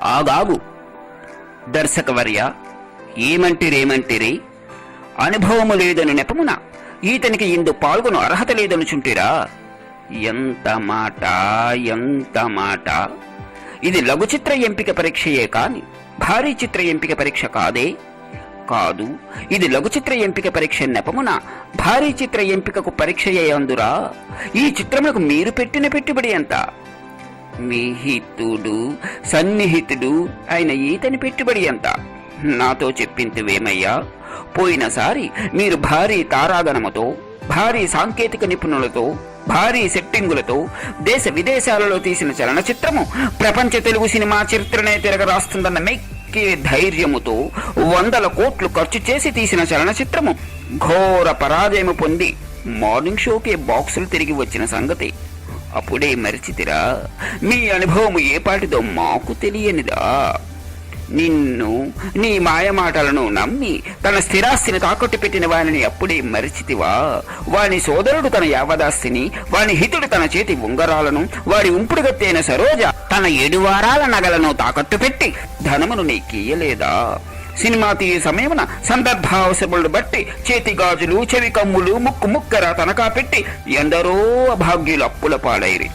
ఆగాగు దర్శకవర్య ఏమంటిరేమంటిరి? అనుభవము లేదని నెపమున ఈతనికి ఇందు పాల్గొను అర్హత లేదనుచుంటిరా? ఎంత మాట ఎంత మాట. ఇది లఘు చిత్ర ఎంపిక పరీక్షయే కాని భారీ చిత్ర ఎంపిక పరీక్ష కాదే? కాదు ఇది లఘు చిత్ర ఎంపిక పరీక్ష నెపమున భారీ చిత్ర ఎంపికకు పరీక్షయే అందురా. ఈ చిత్రములకు మీరు పెట్టిన పెట్టుబడి ఎంత? మిహితుడు సన్నిహితుడు ఆయన ఈతని పెట్టుబడి ఎంత? నాతో చెప్పింతువేమయ్యా పోయినసారి మీరు భారీ తారాగణముతో భారీ సాంకేతిక నిపుణులతో భారీ సెట్టింగులతో దేశ విదేశాలలో తీసిన చలనచిత్రము ప్రపంచ తెలుగు సినిమా చరిత్రనే తిరగరాస్తుందన్న మెక్కే ధైర్యముతో వందల కోట్లు ఖర్చు చేసి తీసిన చలనచిత్రము ఘోర పరాజయము పొంది మార్నింగ్ షోకే బాక్సులు తిరిగి వచ్చిన సంగతి. అప్పుడే మరిచితిరా. మీ అనుభవము ఏ పాటిదో మాకు తెలియనిదా. నిన్ను నీ మాయమాటలను నమ్మి తన స్థిరాస్తిని తాకట్టు పెట్టిన వానిని అప్పుడే మరిచితివా. వాని సోదరుడు తన యావదాస్తిని వాని హితుడు తన చేతి ఉంగరాలను వారి ఉంపుడుగత్తైన సరోజ తన ఏడు వారాల నగలను తాకట్టు పెట్టి ధనమును నీకియ్యలేదా. సినిమా తీయే సమయమున సందర్భావసరములను బట్టి చేతి గాజులు చెవి కమ్ములు ముక్కు ముక్కర తనఖా పెట్టి ఎందరో అభాగ్యులు అప్పుల పాలైరి.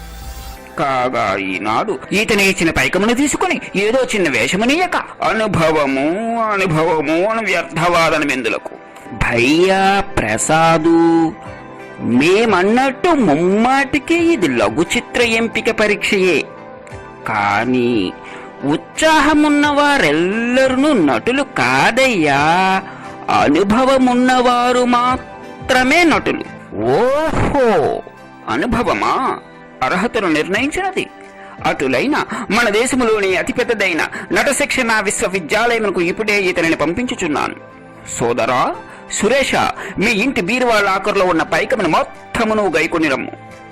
కాగా ఈనాడు ఈతని ఇచ్చిన పైకమును తీసుకుని ఏదో చిన్న వేషమునీయక అనుభవము అనుభవము అని వ్యర్థవాదన మెందులకు భయ్యా ప్రసాదు మేమన్నట్టు ముమ్మాటికే ఇది లఘు చిత్ర ఎంపిక పరీక్షయే. కానీ ఉత్సాహమున్నవారెల్లరూ నటులు కాదయ్యా. అనుభవమున్నవారు మాత్రమే నటులు. ఓహో! అనుభవమా? అర్హతను నిర్ణయించినది. అటులైన మన దేశములోని అతిపెద్దదైన నట శిక్షణ విశ్వవిద్యాలయమునకు ఇప్పుడే ఇతనిని పంపించుచున్నాను. సోదరా సురేష మీ ఇంటి బీరువా లాకర్లో ఉన్న పైకమును మొత్తమును గైకొనిరమ్ము.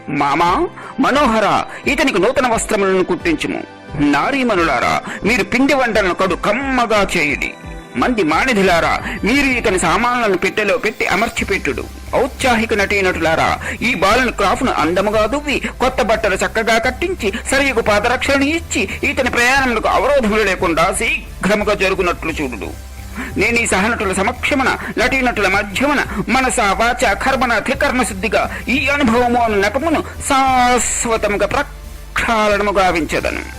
మామా మనోహర ఇతనికి నూతన వస్త్రములను కుట్టించుము. నారీమణులారా మీరు పిండి వంటలను కడు కమ్మగా చేయుడి. మంది మానిధిలారా మీరు ఇతని సామాన్లను పెట్టెలో పెట్టి అమర్చిపెట్టుడు. ఔత్సాహిక నటీనటులారా ఈ బాలుని క్రాఫ్ను అందముగా దువ్వి కొత్త బట్టలు చక్కగా కట్టించి సరియకు పాదరక్షలను ఇచ్చి ఇతని ప్రయాణములకు అవరోధములు లేకుండా శీఘ్రముగా జరుగునట్లు చూడు నేను ఈ సహనటుల సమక్షమున నటీనటుల మధ్యమున మనస వాచ కర్మణ త్రికర్మ శుద్ధిగా ఈ అనుభవము అను నెపమును శాశ్వతముగా ప్రక్షాళనము గావించదను.